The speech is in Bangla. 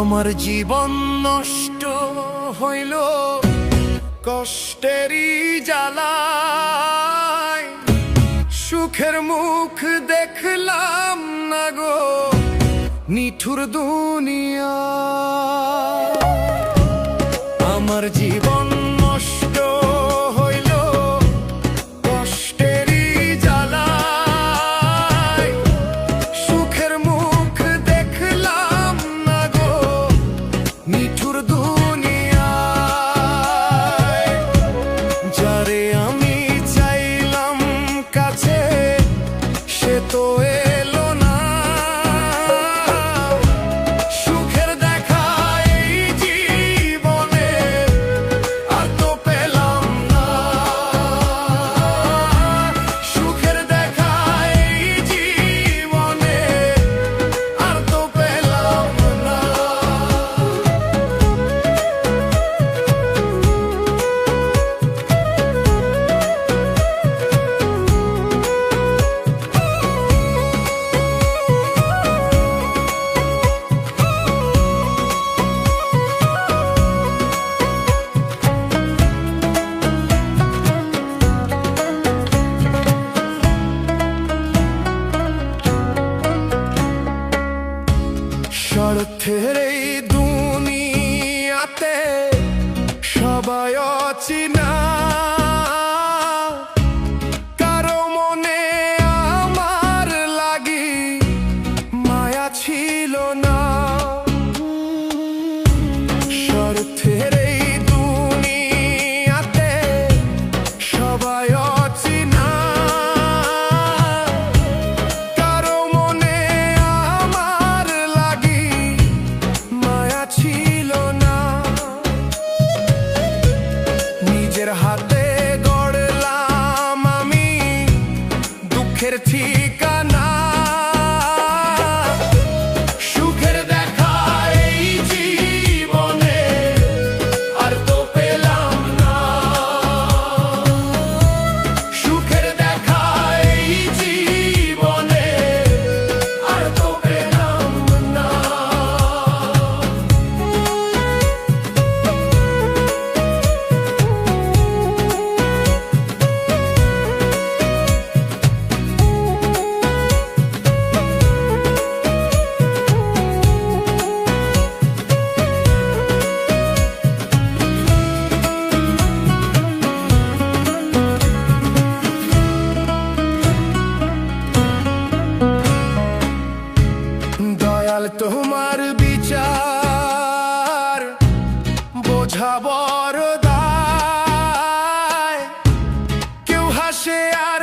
আমার জীবন নষ্ট হইল কষ্টেরই জ্বালায়। সুখের মুখ দেখলাম না গো নিঠুর দুনিয়া। আমার জীবন watching. হাতে গড়লাম আমি দুঃখের ঠিক তোমার বিচার বোঝা বড় দায়। কেউ হাসে আর